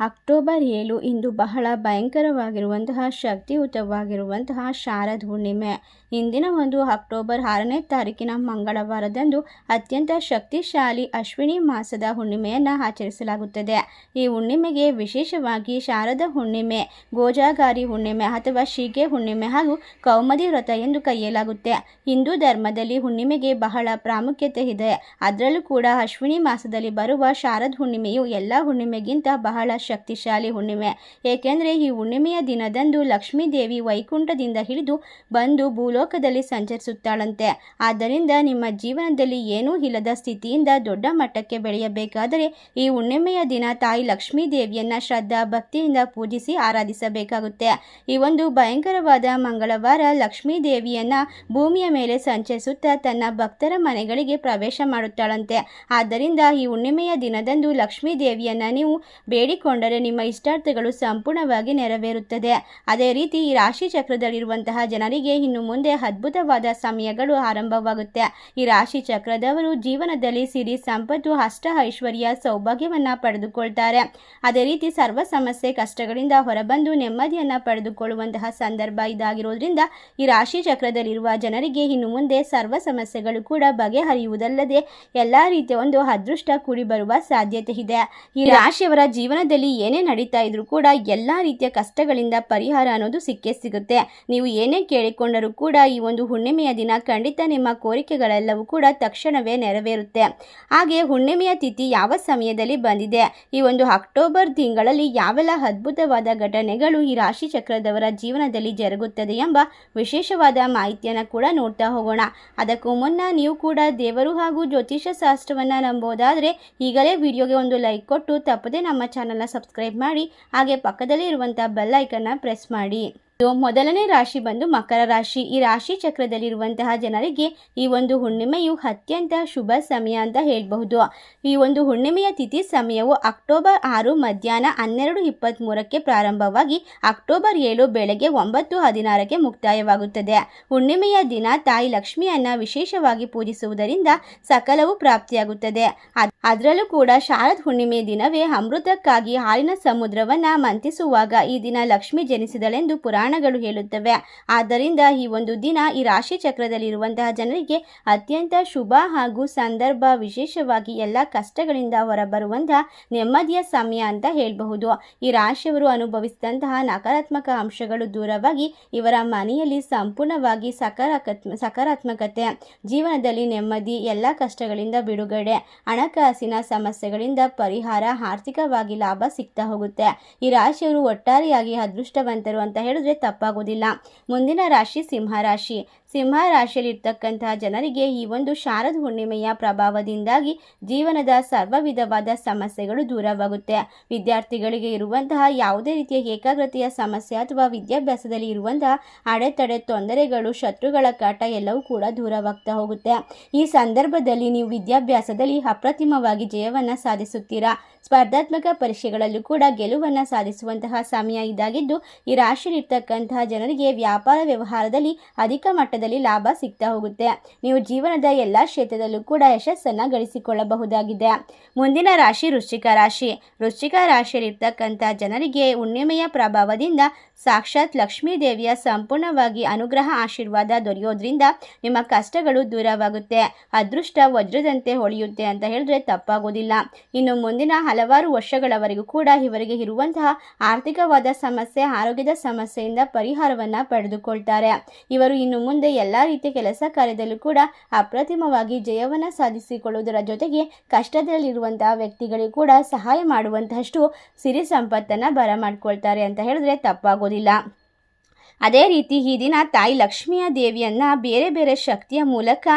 October ಏಳು ಇಂದು ಬಹಳ ಭಯಂಕರವಾಗಿರುವಂತಹ ಶಕ್ತಿಯುತವಾಗಿರುವಂತಹ ಶಾರದ ಹುಣ್ಣಿಮೆ. ಇಂದಿನ ಒಂದು ಅಕ್ಟೋಬರ್ ಆರನೇ ತಾರೀಕಿನ ಮಂಗಳವಾರದಂದು ಅತ್ಯಂತ ಶಕ್ತಿಶಾಲಿ ಅಶ್ವಿನಿ ಮಾಸದ ಹುಣ್ಣಿಮೆಯನ್ನು ಆಚರಿಸಲಾಗುತ್ತದೆ. ಈ ಹುಣ್ಣಿಮೆಗೆ ವಿಶೇಷವಾಗಿ ಶಾರದ ಹುಣ್ಣಿಮೆ, ಗೋಜಾಗಾರಿ ಹುಣ್ಣಿಮೆ ಅಥವಾ ಶೀಗೆ ಹುಣ್ಣಿಮೆ ಹಾಗೂ ಕೌಮದಿ ವ್ರತ ಎಂದು ಕರೆಯಲಾಗುತ್ತೆ. ಹಿಂದೂ ಧರ್ಮದಲ್ಲಿ ಹುಣ್ಣಿಮೆಗೆ ಬಹಳ ಪ್ರಾಮುಖ್ಯತೆ ಇದೆ. ಅದರಲ್ಲೂ ಕೂಡ ಅಶ್ವಿನಿ ಮಾಸದಲ್ಲಿ ಬರುವ ಶಾರದ ಹುಣ್ಣಿಮೆಯು ಎಲ್ಲ ಹುಣ್ಣಿಮೆಗಿಂತ ಬಹಳ ಶಕ್ತಿಶಾಲಿ ಹುಣ್ಣಿಮೆ. ಏಕೆಂದರೆ ಈ ಹುಣ್ಣಿಮೆಯ ದಿನದಂದು ಲಕ್ಷ್ಮೀ ದೇವಿ ವೈಕುಂಠದಿಂದ ಹಿಡಿದು ಬಂದು ಭೂಲೋಕದಲ್ಲಿ ಸಂಚರಿಸುತ್ತಾಳಂತೆ. ಆದ್ದರಿಂದ ನಿಮ್ಮ ಜೀವನದಲ್ಲಿ ಏನೂ ಇಲ್ಲದ ಸ್ಥಿತಿಯಿಂದ ದೊಡ್ಡ ಮಟ್ಟಕ್ಕೆ ಬೆಳೆಯಬೇಕಾದರೆ ಈ ಹುಣ್ಣಿಮೆಯ ದಿನ ತಾಯಿ ಲಕ್ಷ್ಮೀ ದೇವಿಯನ್ನ ಶ್ರದ್ಧಾ ಭಕ್ತಿಯಿಂದ ಪೂಜಿಸಿ ಆರಾಧಿಸಬೇಕಾಗುತ್ತೆ. ಈ ಒಂದು ಭಯಂಕರವಾದ ಮಂಗಳವಾರ ಲಕ್ಷ್ಮೀ ದೇವಿಯನ್ನ ಭೂಮಿಯ ಮೇಲೆ ಸಂಚರಿಸುತ್ತಾ ತನ್ನ ಭಕ್ತರ ಮನೆಗಳಿಗೆ ಪ್ರವೇಶ ಮಾಡುತ್ತಾಳಂತೆ. ಆದ್ದರಿಂದ ಈ ಹುಣ್ಣಿಮೆಯ ದಿನದಂದು ಲಕ್ಷ್ಮೀ ದೇವಿಯನ್ನ ನೀವು ಬೇಡಿಕೊಂಡರೆ ನಿಮ್ಮ ಇಷ್ಟಾರ್ಥಗಳು ಸಂಪೂರ್ಣವಾಗಿ ನೆರವೇರುತ್ತದೆ. ಅದೇ ರೀತಿ ಈ ರಾಶಿ ಚಕ್ರದಲ್ಲಿರುವಂತಹ ಜನರಿಗೆ ಇನ್ನು ಮುಂದೆ ಅದ್ಭುತವಾದ ಸಮಯಗಳು ಆರಂಭವಾಗುತ್ತೆ. ಈ ರಾಶಿ ಚಕ್ರದವರು ಜೀವನದಲ್ಲಿ ಸಿರಿ ಸಂಪತ್ತು, ಅಷ್ಟ ಐಶ್ವರ್ಯ, ಸೌಭಾಗ್ಯವನ್ನ ಪಡೆದುಕೊಳ್ತಾರೆ. ಅದೇ ರೀತಿ ಸರ್ವ ಸಮಸ್ಯೆ, ಕಷ್ಟಗಳಿಂದ ಹೊರಬಂದು ನೆಮ್ಮದಿಯನ್ನ ಪಡೆದುಕೊಳ್ಳುವಂತಹ ಸಂದರ್ಭ ಇದಾಗಿರೋದ್ರಿಂದ ಈ ರಾಶಿ ಚಕ್ರದಲ್ಲಿರುವ ಜನರಿಗೆ ಇನ್ನು ಮುಂದೆ ಸರ್ವ ಸಮಸ್ಯೆಗಳು ಕೂಡ ಬಗೆಹರಿಯುವುದಲ್ಲದೆ ಎಲ್ಲ ರೀತಿಯ ಒಂದು ಅದೃಷ್ಟ ಕೂಡಿ ಬರುವ ಸಾಧ್ಯತೆ ಇದೆ. ಈ ರಾಶಿಯವರ ಜೀವನದಲ್ಲಿ ಏನೇ ನಡೀತಾ ಇದ್ರೂ ಕೂಡ ಎಲ್ಲ ರೀತಿಯ ಕಷ್ಟಗಳಿಂದ ಪರಿಹಾರ ಅನ್ನೋದು ಸಿಕ್ಕೇ ಸಿಗುತ್ತೆ. ನೀವು ಏನೇ ಕೇಳಿಕೊಂಡರೂ ಕೂಡ ಈ ಒಂದು ಹುಣ್ಣಿಮೆಯ ದಿನ ಖಂಡಿತ ನಿಮ್ಮ ಕೋರಿಕೆಗಳೆಲ್ಲವೂ ಕೂಡ ತಕ್ಷಣವೇ ನೆರವೇರುತ್ತೆ. ಹಾಗೆ ಹುಣ್ಣಿಮೆಯ ತಿಥಿ ಯಾವ ಸಮಯದಲ್ಲಿ ಬಂದಿದೆ? ಈ ಒಂದು ಅಕ್ಟೋಬರ್ ತಿಂಗಳಲ್ಲಿ ಯಾವೆಲ್ಲ ಅದ್ಭುತವಾದ ಘಟನೆಗಳು ಈ ರಾಶಿ ಚಕ್ರದವರ ಜೀವನದಲ್ಲಿ ಜರುಗುತ್ತದೆ ಎಂಬ ವಿಶೇಷವಾದ ಮಾಹಿತಿಯನ್ನು ಕೂಡ ನೋಡ್ತಾ ಹೋಗೋಣ. ಅದಕ್ಕೂ ಮುನ್ನ ನೀವು ಕೂಡ ದೇವರು ಹಾಗೂ ಜ್ಯೋತಿಷ್ಯ ಶಾಸ್ತ್ರವನ್ನು ನಂಬೋದಾದರೆ ಈಗಲೇ ವಿಡಿಯೋಗೆ ಒಂದು ಲೈಕ್ ಕೊಟ್ಟು ತಪ್ಪದೆ ನಮ್ಮ ಚಾನಲ್ನ ಸಬ್ಸ್ಕ್ರೈಬ್ ಮಾಡಿ ಹಾಗೆ ಪಕ್ಕದಲ್ಲಿ ಇರುವಂಥ ಬೆಲ್ಲೈಕನ್ನ ಪ್ರೆಸ್ ಮಾಡಿ. ಮೊದಲನೇ ರಾಶಿ ಬಂದು ಮಕರ ರಾಶಿ. ಈ ರಾಶಿ ಚಕ್ರದಲ್ಲಿರುವಂತಹ ಜನರಿಗೆ ಈ ಒಂದು ಹುಣ್ಣಿಮೆಯು ಅತ್ಯಂತ ಶುಭ ಸಮಯ ಅಂತ ಹೇಳಬಹುದು. ಈ ಒಂದು ಹುಣ್ಣಿಮೆಯ ತಿಥಿ ಸಮಯವು ಅಕ್ಟೋಬರ್ ಆರು ಮಧ್ಯಾಹ್ನ ಹನ್ನೆರಡು ಇಪ್ಪತ್ತ್ಮೂರಕ್ಕೆ ಪ್ರಾರಂಭವಾಗಿ ಅಕ್ಟೋಬರ್ ಏಳು ಬೆಳಗ್ಗೆ ಒಂಬತ್ತು ಹದಿನಾರಕ್ಕೆ ಮುಕ್ತಾಯವಾಗುತ್ತದೆ. ಹುಣ್ಣಿಮೆಯ ದಿನ ತಾಯಿ ಲಕ್ಷ್ಮಿಯನ್ನು ವಿಶೇಷವಾಗಿ ಪೂಜಿಸುವುದರಿಂದ ಸಕಲವು ಪ್ರಾಪ್ತಿಯಾಗುತ್ತದೆ. ಅದ್- ಅದರಲ್ಲೂ ಕೂಡ ಶಾರದ ಹುಣ್ಣಿಮೆ ದಿನವೇ ಅಮೃತಕ್ಕಾಗಿ ಹಾಲಿನ ಸಮುದ್ರವನ್ನ ಮಂತಿಸುವಾಗ ಈ ದಿನ ಲಕ್ಷ್ಮಿ ಜನಿಸಿದಳೆಂದು ಪುರಾಣಗಳು ಹೇಳುತ್ತವೆ. ಆದ್ದರಿಂದ ಈ ಒಂದು ದಿನ ಈ ರಾಶಿ ಚಕ್ರದಲ್ಲಿರುವಂತಹ ಜನರಿಗೆ ಅತ್ಯಂತ ಶುಭ ಹಾಗೂ ಸಂದರ್ಭ, ವಿಶೇಷವಾಗಿ ಎಲ್ಲ ಕಷ್ಟಗಳಿಂದ ಹೊರಬರುವಂತಹ ನೆಮ್ಮದಿಯ ಸಮಯ ಅಂತ ಹೇಳಬಹುದು. ಈ ರಾಶಿಯವರು ಅನುಭವಿಸಿದಂತಹ ನಕಾರಾತ್ಮಕ ಅಂಶಗಳು ದೂರವಾಗಿ ಇವರ ಮನೆಯಲ್ಲಿ ಸಂಪೂರ್ಣವಾಗಿ ಸಕಾರಾತ್ಮ, ಸಕಾರಾತ್ಮಕತೆ, ಜೀವನದಲ್ಲಿ ನೆಮ್ಮದಿ, ಎಲ್ಲ ಕಷ್ಟಗಳಿಂದ ಬಿಡುಗಡೆ, ಹಣಕಾಸಿನ ಸಮಸ್ಯೆಗಳಿಂದ ಪರಿಹಾರ, ಆರ್ಥಿಕವಾಗಿ ಲಾಭ ಸಿಗ್ತಾ ಹೋಗುತ್ತೆ. ಈ ರಾಶಿಯವರು ಒಟ್ಟಾರೆಯಾಗಿ ಅದೃಷ್ಟವಂತರು ಅಂತ ಹೇಳಿದ್ರೆ ತಪ್ಪಾಗೋದಿಲ್ಲ ಮುಂದಿನ ರಾಶಿ ಸಿಂಹ ರಾಶಿ. ಸಿಂಹ ರಾಶಿಯಲ್ಲಿರ್ತಕ್ಕಂತಹ ಜನರಿಗೆ ಈ ಒಂದು ಶಾರದ ಹುಣ್ಣಿಮೆಯ ಪ್ರಭಾವದಿಂದಾಗಿ ಜೀವನದ ಸರ್ವ ವಿಧವಾದ ಸಮಸ್ಯೆಗಳು ದೂರವಾಗುತ್ತೆ. ವಿದ್ಯಾರ್ಥಿಗಳಿಗೆ ಇರುವಂತಹ ಯಾವುದೇ ರೀತಿಯ ಏಕಾಗ್ರತೆಯ ಸಮಸ್ಯೆ ಅಥವಾ ವಿದ್ಯಾಭ್ಯಾಸದಲ್ಲಿ ಇರುವಂತಹ ಅಡೆತಡೆ, ತೊಂದರೆಗಳು, ಶತ್ರುಗಳ ಕಾಟ ಎಲ್ಲವೂ ಕೂಡ ದೂರವಾಗ್ತಾ ಹೋಗುತ್ತೆ. ಈ ಸಂದರ್ಭದಲ್ಲಿ ನೀವು ವಿದ್ಯಾಭ್ಯಾಸದಲ್ಲಿ ಅಪ್ರತಿಮವಾಗಿ ಜಯವನ್ನು ಸಾಧಿಸುತ್ತೀರಾ? ಸ್ಪರ್ಧಾತ್ಮಕ ಪರೀಕ್ಷೆಗಳಲ್ಲೂ ಕೂಡ ಗೆಲುವನ್ನು ಸಾಧಿಸುವಂತಹ ಸಮಯ ಇದಾಗಿದ್ದು, ಈ ರಾಶಿಯಲ್ಲಿರ್ತಕ್ಕಂತಹ ಜನರಿಗೆ ವ್ಯಾಪಾರ ವ್ಯವಹಾರದಲ್ಲಿ ಅಧಿಕ ಮಟ್ಟದಲ್ಲಿ ಲಾಭ ಸಿಗ್ತಾ ಹೋಗುತ್ತೆ. ನೀವು ಜೀವನದ ಎಲ್ಲ ಕ್ಷೇತ್ರದಲ್ಲೂ ಕೂಡ ಯಶಸ್ಸನ್ನು ಗಳಿಸಿಕೊಳ್ಳಬಹುದಾಗಿದೆ. ಮುಂದಿನ ರಾಶಿ ವೃಶ್ಚಿಕ ರಾಶಿ. ವೃಶ್ಚಿಕ ರಾಶಿಯಲ್ಲಿರ್ತಕ್ಕಂಥ ಜನರಿಗೆ ಹುಣ್ಣಿಮೆಯ ಪ್ರಭಾವದಿಂದ ಸಾಕ್ಷಾತ್ ಲಕ್ಷ್ಮೀ ದೇವಿಯ ಸಂಪೂರ್ಣವಾಗಿ ಅನುಗ್ರಹ ಆಶೀರ್ವಾದ ದೊರೆಯೋದ್ರಿಂದ ನಿಮ್ಮ ಕಷ್ಟಗಳು ದೂರವಾಗುತ್ತೆ. ಅದೃಷ್ಟ ವಜ್ರದಂತೆ ಹೊಳೆಯುತ್ತೆ ಅಂತ ಹೇಳಿದ್ರೆ ತಪ್ಪಾಗೋದಿಲ್ಲ. ಇನ್ನು ಮುಂದಿನ ಹಲವಾರು ವರ್ಷಗಳವರೆಗೂ ಕೂಡ ಇವರಿಗೆ ಇರುವಂತಹ ಆರ್ಥಿಕವಾದ ಸಮಸ್ಯೆ, ಆರೋಗ್ಯದ ಸಮಸ್ಯೆಯಿಂದ ಪರಿಹಾರವನ್ನು ಪಡೆದುಕೊಳ್ತಾರೆ. ಇವರು ಇನ್ನು ಮುಂದೆ ಎಲ್ಲ ರೀತಿಯ ಕೆಲಸ ಕಾರ್ಯದಲ್ಲೂ ಕೂಡ ಅಪ್ರತಿಮವಾಗಿ ಜಯವನ್ನು ಸಾಧಿಸಿಕೊಳ್ಳುವುದರ ಜೊತೆಗೆ ಕಷ್ಟದಲ್ಲಿರುವಂತಹ ವ್ಯಕ್ತಿಗಳಿಗೂ ಕೂಡ ಸಹಾಯ ಮಾಡುವಂತಹಷ್ಟು ಸಿರಿ ಸಂಪತ್ತನ್ನು ಬರಮಾಡ್ಕೊಳ್ತಾರೆ ಅಂತ ಹೇಳಿದ್ರೆ ತಪ್ಪಾಗೋದಿಲ್ಲ. ಅದೇ ರೀತಿ ಈ ದಿನ ತಾಯಿ ಲಕ್ಷ್ಮಿಯ ದೇವಿಯನ್ನ ಬೇರೆ ಬೇರೆ ಶಕ್ತಿಯ ಮೂಲಕ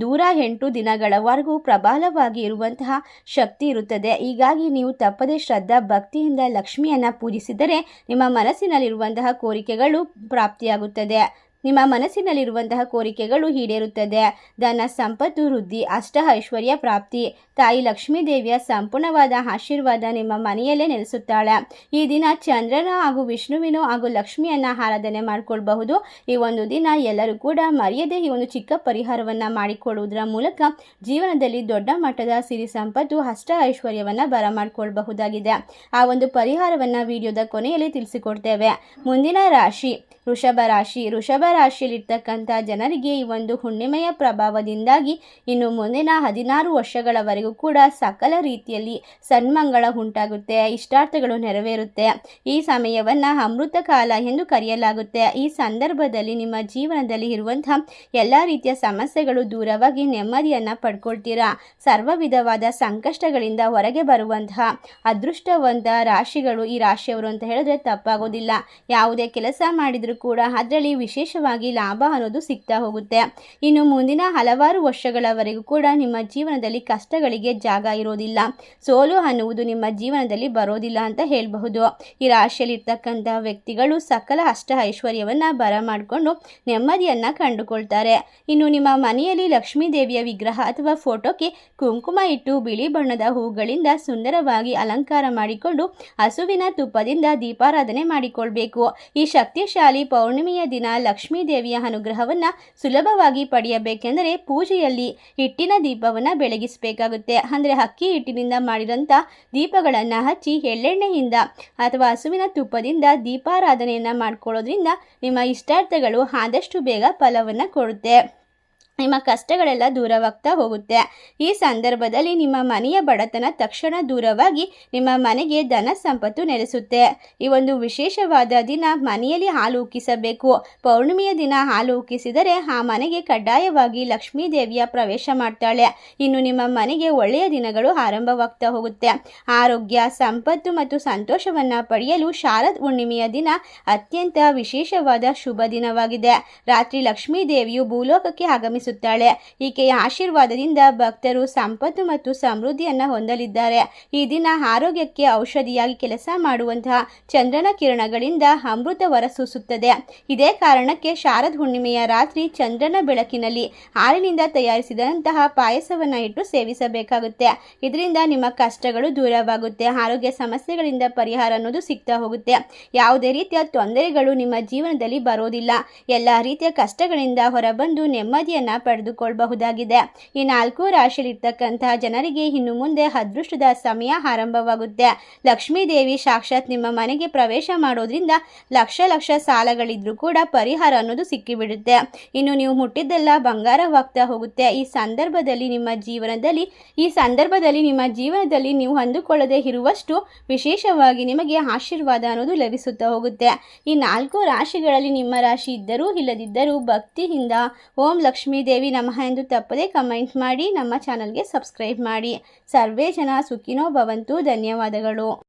ದೂರ ಎಂಟು ದಿನಗಳವರೆಗೂ ಪ್ರಬಲವಾಗಿ ಇರುವಂತಹ ಶಕ್ತಿ ಇರುತ್ತದೆ. ಹೀಗಾಗಿ ನೀವು ತಪ್ಪದೇ ಶ್ರದ್ಧಾ ಭಕ್ತಿಯಿಂದ ಲಕ್ಷ್ಮಿಯನ್ನು ಪೂಜಿಸಿದರೆ ನಿಮ್ಮ ಮನಸ್ಸಿನಲ್ಲಿರುವಂತಹ ಕೋರಿಕೆಗಳು ಪ್ರಾಪ್ತಿಯಾಗುತ್ತದೆ. ನಿಮ್ಮ ಮನಸ್ಸಿನಲ್ಲಿರುವಂತಹ ಕೋರಿಕೆಗಳು ಈಡೇರುತ್ತದೆ. ಧನ ಸಂಪತ್ತು, ವೃದ್ಧಿ, ಅಷ್ಟ ಐಶ್ವರ್ಯ ಪ್ರಾಪ್ತಿ. ತಾಯಿ ಲಕ್ಷ್ಮೀ ದೇವಿಯ ಸಂಪೂರ್ಣವಾದ ಆಶೀರ್ವಾದ ನಿಮ್ಮ ಮನೆಯಲ್ಲೇ ನೆಲೆಸುತ್ತಾಳೆ. ಈ ದಿನ ಚಂದ್ರನ ಹಾಗೂ ವಿಷ್ಣುವಿನ ಹಾಗೂ ಲಕ್ಷ್ಮಿಯನ್ನು ಆರಾಧನೆ ಮಾಡಿಕೊಳ್ಬಹುದು. ಈ ಒಂದು ದಿನ ಎಲ್ಲರೂ ಕೂಡ ಮರ್ಯಾದೆ ಈ ಒಂದು ಚಿಕ್ಕ ಪರಿಹಾರವನ್ನು ಮಾಡಿಕೊಳ್ಳುವುದರ ಮೂಲಕ ಜೀವನದಲ್ಲಿ ದೊಡ್ಡ ಮಟ್ಟದ ಸಿರಿ ಸಂಪತ್ತು, ಅಷ್ಟ ಐಶ್ವರ್ಯವನ್ನು ಬರಮಾಡಿಕೊಳ್ಳಬಹುದಾಗಿದೆ ಆ ಒಂದು ಪರಿಹಾರವನ್ನು ವಿಡಿಯೋದ ಕೊನೆಯಲ್ಲಿ ತಿಳಿಸಿಕೊಡ್ತೇವೆ. ಮುಂದಿನ ರಾಶಿ, ವೃಷಭ ರಾಶಿ. ವೃಷಭ ರಾಶಿಯಲ್ಲಿರ್ತಕ್ಕಂಥ ಜನರಿಗೆ ಈ ಒಂದು ಹುಣ್ಣಿಮೆಯ ಪ್ರಭಾವದಿಂದಾಗಿ ಇನ್ನು ಮುಂದಿನ ಹದಿನಾರು ವರ್ಷಗಳವರೆಗೂ ಕೂಡ ಸಕಲ ರೀತಿಯಲ್ಲಿ ಸನ್ಮಂಗಳ ಉಂಟಾಗುತ್ತೆ, ಇಷ್ಟಾರ್ಥಗಳು ನೆರವೇರುತ್ತೆ. ಈ ಸಮಯವನ್ನು ಅಮೃತ ಕಾಲ ಎಂದು ಕರೆಯಲಾಗುತ್ತೆ. ಈ ಸಂದರ್ಭದಲ್ಲಿ ನಿಮ್ಮ ಜೀವನದಲ್ಲಿ ಇರುವಂತಹ ಎಲ್ಲ ರೀತಿಯ ಸಮಸ್ಯೆಗಳು ದೂರವಾಗಿ ನೆಮ್ಮದಿಯನ್ನು ಪಡ್ಕೊಳ್ತೀರಾ? ಸರ್ವ ವಿಧವಾದ ಸಂಕಷ್ಟಗಳಿಂದ ಹೊರಗೆ ಬರುವಂತಹ ಅದೃಷ್ಟವಂತ ರಾಶಿಗಳು ಈ ರಾಶಿಯವರು ಅಂತ ಹೇಳಿದ್ರೆ ತಪ್ಪಾಗೋದಿಲ್ಲ. ಯಾವುದೇ ಕೆಲಸ ಮಾಡಿದರೂ ಕೂಡ ಅದರಲ್ಲಿ ವಿಶೇಷವಾಗಿ ಲಾಭ ಅನ್ನೋದು ಸಿಗ್ತಾ ಹೋಗುತ್ತೆ. ಇನ್ನು ಮುಂದಿನ ಹಲವಾರು ವರ್ಷಗಳವರೆಗೂ ಕೂಡ ನಿಮ್ಮ ಜೀವನದಲ್ಲಿ ಕಷ್ಟಗಳಿಗೆ ಜಾಗ ಇರೋದಿಲ್ಲ. ಸೋಲು ಅನ್ನುವುದು ನಿಮ್ಮ ಜೀವನದಲ್ಲಿ ಬರೋದಿಲ್ಲ ಅಂತ ಹೇಳಬಹುದು. ಈ ರಾಶಿಯಲ್ಲಿರ್ತಕ್ಕಂಥ ವ್ಯಕ್ತಿಗಳು ಸಕಲ ಅಷ್ಟ ಐಶ್ವರ್ಯವನ್ನು ಬರಮಾಡಿಕೊಂಡು ನೆಮ್ಮದಿಯನ್ನು ಕಂಡುಕೊಳ್ತಾರೆ. ಇನ್ನು ನಿಮ್ಮ ಮನೆಯಲ್ಲಿ ಲಕ್ಷ್ಮೀ ದೇವಿಯ ವಿಗ್ರಹ ಅಥವಾ ಫೋಟೋಕ್ಕೆ ಕುಂಕುಮ ಇಟ್ಟು ಬಿಳಿ ಬಣ್ಣದ ಹೂಗಳಿಂದ ಸುಂದರವಾಗಿ ಅಲಂಕಾರ ಮಾಡಿಕೊಂಡು ಹಸುವಿನ ತುಪ್ಪದಿಂದ ದೀಪಾರಾಧನೆ ಮಾಡಿಕೊಳ್ಬೇಕು. ಈ ಶಕ್ತಿಶಾಲಿ ಪೌರ್ಣಿಮೆಯ ದಿನ ಲಕ್ಷ್ಮೀ ದೇವಿಯ ಅನುಗ್ರಹವನ್ನು ಸುಲಭವಾಗಿ ಪಡೆಯಬೇಕೆಂದರೆ ಪೂಜೆಯಲ್ಲಿ ಹಿಟ್ಟಿನ ದೀಪವನ್ನು ಬೆಳಗಿಸಬೇಕಾಗುತ್ತೆ. ಅಂದರೆ ಅಕ್ಕಿ ಹಿಟ್ಟಿನಿಂದ ಮಾಡಿದಂಥ ದೀಪಗಳನ್ನು ಹಚ್ಚಿ ಎಳ್ಳೆಣ್ಣೆಯಿಂದ ಅಥವಾ ಹಸುವಿನ ತುಪ್ಪದಿಂದ ದೀಪಾರಾಧನೆಯನ್ನು ಮಾಡ್ಕೊಳ್ಳೋದ್ರಿಂದ ನಿಮ್ಮ ಇಷ್ಟಾರ್ಥಗಳು ಆದಷ್ಟು ಬೇಗ ಫಲವನ್ನು ಕೊಡುತ್ತೆ. ನಿಮ್ಮ ಕಷ್ಟಗಳೆಲ್ಲ ದೂರವಾಗ್ತಾ ಹೋಗುತ್ತೆ. ಈ ಸಂದರ್ಭದಲ್ಲಿ ನಿಮ್ಮ ಮನೆಯ ಬಡತನ ತಕ್ಷಣ ದೂರವಾಗಿ ನಿಮ್ಮ ಮನೆಗೆ ಧನ ಸಂಪತ್ತು ನೆಲೆಸುತ್ತೆ. ಈ ಒಂದು ವಿಶೇಷವಾದ ದಿನ ಮನೆಯಲ್ಲಿ ಹಾಲು ಉಕ್ಕಿಸಬೇಕು. ಪೌರ್ಣಿಮೆಯ ದಿನ ಹಾಲು ಉಕ್ಕಿಸಿದರೆ ಆ ಮನೆಗೆ ಕಡ್ಡಾಯವಾಗಿ ಲಕ್ಷ್ಮೀ ದೇವಿಯ ಪ್ರವೇಶ ಮಾಡ್ತಾಳೆ. ಇನ್ನು ನಿಮ್ಮ ಮನೆಗೆ ಒಳ್ಳೆಯ ದಿನಗಳು ಆರಂಭವಾಗ್ತಾ ಹೋಗುತ್ತೆ. ಆರೋಗ್ಯ, ಸಂಪತ್ತು ಮತ್ತು ಸಂತೋಷವನ್ನು ಪಡೆಯಲು ಶಾರದ ಹುಣ್ಣಿಮೆಯ ದಿನ ಅತ್ಯಂತ ವಿಶೇಷವಾದ ಶುಭ ದಿನವಾಗಿದೆ. ರಾತ್ರಿ ಲಕ್ಷ್ಮೀ ದೇವಿಯು ಭೂಲೋಕಕ್ಕೆ ಆಗಮಿಸ ಆಗಮಿಸುತ್ತಾಳೆ ಈಕೆಯ ಆಶೀರ್ವಾದದಿಂದ ಭಕ್ತರು ಸಂಪತ್ತು ಮತ್ತು ಸಮೃದ್ಧಿಯನ್ನು ಹೊಂದಲಿದ್ದಾರೆ. ಈ ದಿನ ಆರೋಗ್ಯಕ್ಕೆ ಔಷಧಿಯಾಗಿ ಕೆಲಸ ಮಾಡುವಂತಹ ಚಂದ್ರನ ಕಿರಣಗಳಿಂದ ಅಮೃತ ಹೊರಸೂಸುತ್ತದೆ. ಇದೇ ಕಾರಣಕ್ಕೆ ಶಾರದ ಹುಣ್ಣಿಮೆಯ ರಾತ್ರಿ ಚಂದ್ರನ ಬೆಳಕಿನಲ್ಲಿ ಹಾಲಿನಿಂದ ತಯಾರಿಸಿದಂತಹ ಪಾಯಸವನ್ನು ಇಟ್ಟು ಸೇವಿಸಬೇಕಾಗುತ್ತೆ. ಇದರಿಂದ ನಿಮ್ಮ ಕಷ್ಟಗಳು ದೂರವಾಗುತ್ತೆ. ಆರೋಗ್ಯ ಸಮಸ್ಯೆಗಳಿಂದ ಪರಿಹಾರ ಅನ್ನೋದು ಸಿಗ್ತಾ ಹೋಗುತ್ತೆ. ಯಾವುದೇ ರೀತಿಯ ತೊಂದರೆಗಳು ನಿಮ್ಮ ಜೀವನದಲ್ಲಿ ಬರೋದಿಲ್ಲ. ಎಲ್ಲ ರೀತಿಯ ಕಷ್ಟಗಳಿಂದ ಹೊರಬಂದು ನೆಮ್ಮದಿಯನ್ನು ಪಡೆದುಕೊಳ್ಳಬಹುದಾಗಿದೆ. ಈ ನಾಲ್ಕು ರಾಶಿಯಲ್ಲಿರ್ತಕ್ಕಂತಹ ಜನರಿಗೆ ಇನ್ನು ಮುಂದೆ ಅದೃಷ್ಟದ ಸಮಯ ಆರಂಭವಾಗುತ್ತೆ. ಲಕ್ಷ್ಮೀ ದೇವಿ ಸಾಕ್ಷಾತ್ ನಿಮ್ಮ ಮನೆಗೆ ಪ್ರವೇಶ ಮಾಡೋದ್ರಿಂದ ಲಕ್ಷ ಲಕ್ಷ ಸಾಲಗಳಿದ್ರೂ ಕೂಡ ಪರಿಹಾರ ಅನ್ನೋದು ಸಿಕ್ಕಿಬಿಡುತ್ತೆ. ಇನ್ನು ನೀವು ಮುಟ್ಟಿದ್ದೆಲ್ಲ ಬಂಗಾರವಾಗ್ತಾ ಹೋಗುತ್ತೆ. ಈ ಸಂದರ್ಭದಲ್ಲಿ ನಿಮ್ಮ ಜೀವನದಲ್ಲಿ, ಈ ಸಂದರ್ಭದಲ್ಲಿ ನಿಮ್ಮ ಜೀವನದಲ್ಲಿ ನೀವು ಅಂದುಕೊಳ್ಳದೆ ಇರುವಷ್ಟು ವಿಶೇಷವಾಗಿ ನಿಮಗೆ ಆಶೀರ್ವಾದ ಅನ್ನೋದು ಲಭಿಸುತ್ತಾ ಹೋಗುತ್ತೆ. ಈ ನಾಲ್ಕು ರಾಶಿಗಳಲ್ಲಿ ನಿಮ್ಮ ರಾಶಿ ಇದ್ದರೂ ಇಲ್ಲದಿದ್ದರೂ ಭಕ್ತಿಯಿಂದ ಓಂ ಲಕ್ಷ್ಮೀ ದೇವಿ ನಮಃ ಎಂದು ತಪ್ಪದೆ ಕಮೆಂಟ್ ಮಾಡಿ ನಮ್ಮ ಚಾನಲ್ಗೆ ಸಬ್ಸ್ಕ್ರೈಬ್ ಮಾಡಿ. ಸರ್ವೇ ಜನ ಸುಖಿನೋ ಭವಂತು. ಧನ್ಯವಾದಗಳು.